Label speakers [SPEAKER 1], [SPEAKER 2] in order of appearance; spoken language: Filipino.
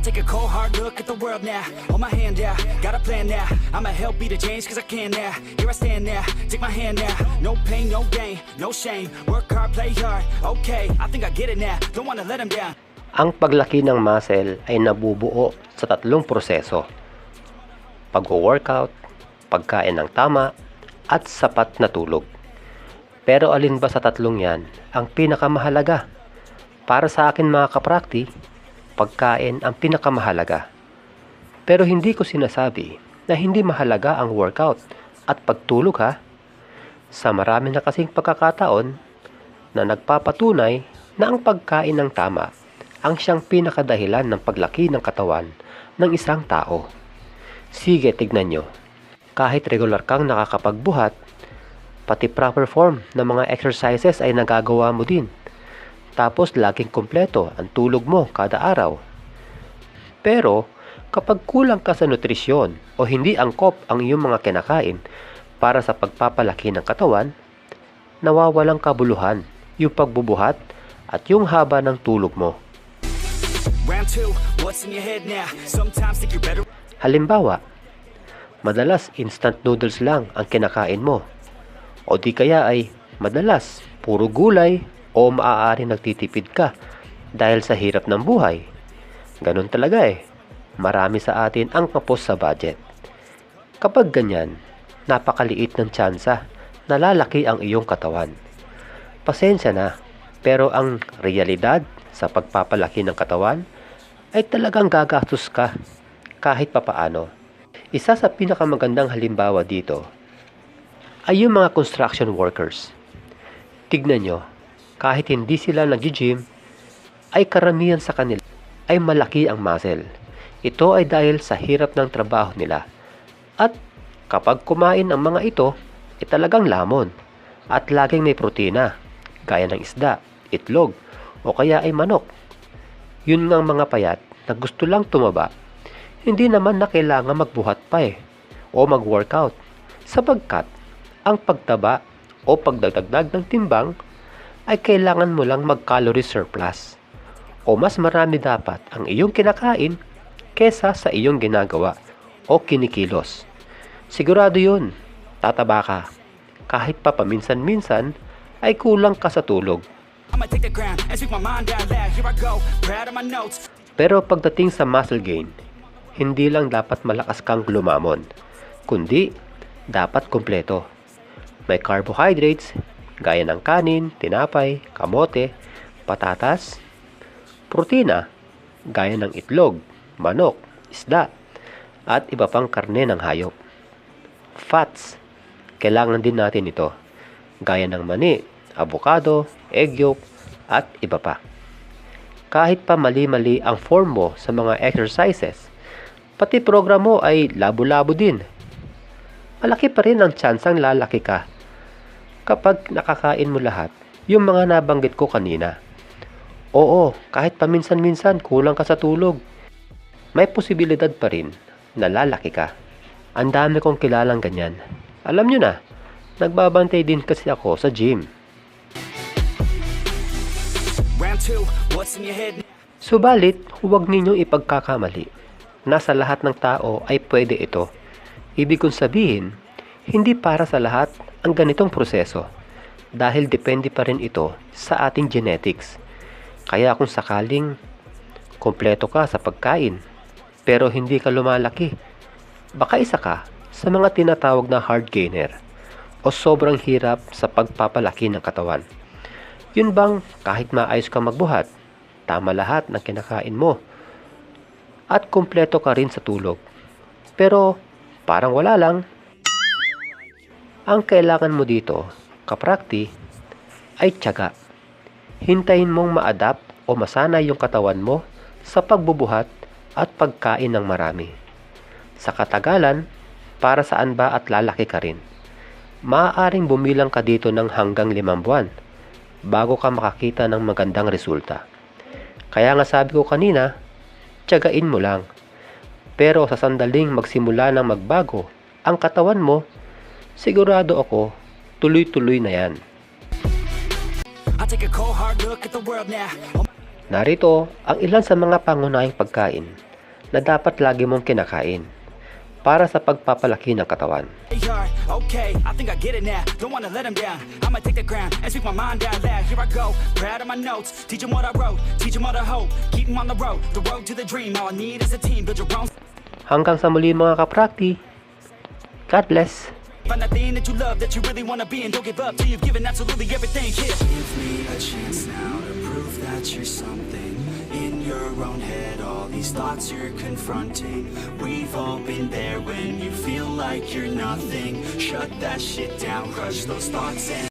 [SPEAKER 1] I take a cold hard look at the world now. Hold my hand out, got a plan now. I'ma help be the change cause I can now. Here I stand now, take my hand now. No pain, no gain, no shame. Work hard, play hard. Okay, I think I get it now. Don't wanna let them down.
[SPEAKER 2] Ang paglaki ng muscle ay nabubuo sa tatlong proseso. Pag-workout, pagkain ng tama, at sapat na tulog. Pero alin ba sa tatlong yan ang pinakamahalaga? Para sa akin mga kaprakti, pagkain ang pinakamahalaga. Pero hindi ko sinasabi na hindi mahalaga ang workout at pagtulog ha. Sa marami na kasing pagkakataon na nagpapatunay na ang pagkain ng tama ang siyang pinakadahilan ng paglaki ng katawan ng isang tao. Sige, tignan nyo. Kahit regular kang nakakapagbuhat, pati proper form ng mga exercises ay nagagawa mo din. Tapos laging kumpleto ang tulog mo kada araw. Pero kapag kulang ka sa nutrisyon o hindi angkop ang iyong mga kinakain para sa pagpapalaki ng katawan, nawawalang kabuluhan yung pagbubuhat at yung haba ng tulog mo. Halimbawa, madalas instant noodles lang ang kinakain mo. O di kaya ay madalas puro gulay o maaari nagtitipid ka dahil sa hirap ng buhay. Ganun talaga eh. Marami sa atin ang kapos sa budget. Kapag ganyan, napakaliit ng tsansa na lalaki ang iyong katawan. Pasensya na, pero ang realidad sa pagpapalaki ng katawan ay talagang gagastos ka kahit papaano. Isa sa pinakamagandang halimbawa dito ay yung mga construction workers. Tignan nyo, kahit hindi sila nag-gym, ay karamihan sa kanila ay malaki ang muscle. Ito ay dahil sa hirap ng trabaho nila. At kapag kumain ang mga ito, ay talagang lamon at laging may protina, gaya ng isda, itlog, o kaya ay manok. Yun nga ang mga payat na gusto lang tumaba hindi naman na kailangan magbuhat pa eh o mag-workout sapagkat ang pagtaba o pagdagdag ng timbang ay kailangan mo lang mag-calorie surplus o mas marami dapat ang iyong kinakain kesa sa iyong ginagawa o kinikilos. Sigurado yun, tataba ka. Kahit pa paminsan-minsan ay kulang ka sa tulog. Pero pagdating sa muscle gain, hindi lang dapat malakas kang lumamon, kundi dapat kumpleto. May carbohydrates, gaya ng kanin, tinapay, kamote, patatas, protina, gaya ng itlog, manok, isda, at iba pang karne ng hayop. Fats, kailangan din natin ito, gaya ng mani, avocado, egg yolk, at iba pa. Kahit pa mali-mali ang form mo sa mga exercises, pati program mo ay labo-labo din. Malaki pa rin ang tsansang lalaki ka kapag nakakain mo lahat yung mga nabanggit ko kanina. Oo, kahit paminsan-minsan kulang ka sa tulog, may posibilidad pa rin na lalaki ka. Ang dami kong kilalang ganyan. Alam nyo na, nagbabantay din kasi ako sa gym. Subalit, huwag ninyong ipagkakamali. Nasa lahat ng tao ay pwede ito. Ibig kong sabihin, hindi para sa lahat ang ganitong proseso dahil depende pa rin ito sa ating genetics. Kaya kung sakaling kompleto ka sa pagkain pero hindi ka lumalaki, baka isa ka sa mga tinatawag na hard gainer o sobrang hirap sa pagpapalaki ng katawan. Yun bang kahit maayos ka magbuhat, tama lahat ng kinakain mo, at kumpleto ka rin sa tulog. Pero parang wala lang. Ang kailangan mo dito, kaprakti, ay tiyaga. Hintayin mong ma-adapt o masanay yung katawan mo sa pagbubuhat at pagkain ng marami. Sa katagalan, para saan ba at lalaki ka rin? Maaaring bumilang ka dito ng hanggang limang buwan bago ka makakita ng magandang resulta. Kaya nga sabi ko kanina, tiyagain mo lang. Pero sa sandaling magsimula ng magbago ang katawan mo, sigurado ako, tuloy-tuloy na yan. Narito ang ilan sa mga pangunahing pagkain na dapat lagi mong kinakain para sa pagpapalaki ng katawan.
[SPEAKER 1] Play hard, okay, I think I get it now. Don't wanna let them down. I'ma take the ground and speak my mind out loud. Here I go, proud of my notes. Teach them what I wrote, teach them all the hope. Keep them on the road, the road to the dream. All I need is a team, build your own.
[SPEAKER 2] Hanggang sa muli mga kaprakti. God bless.
[SPEAKER 1] Find that thing that you love, that you really wanna be, and don't give up till you've given absolutely everything. Yeah. Give me a chance now to prove that you're something in your own head. All these thoughts you're confronting, we've all been there when you feel like you're nothing. Shut that shit down, crush those thoughts and.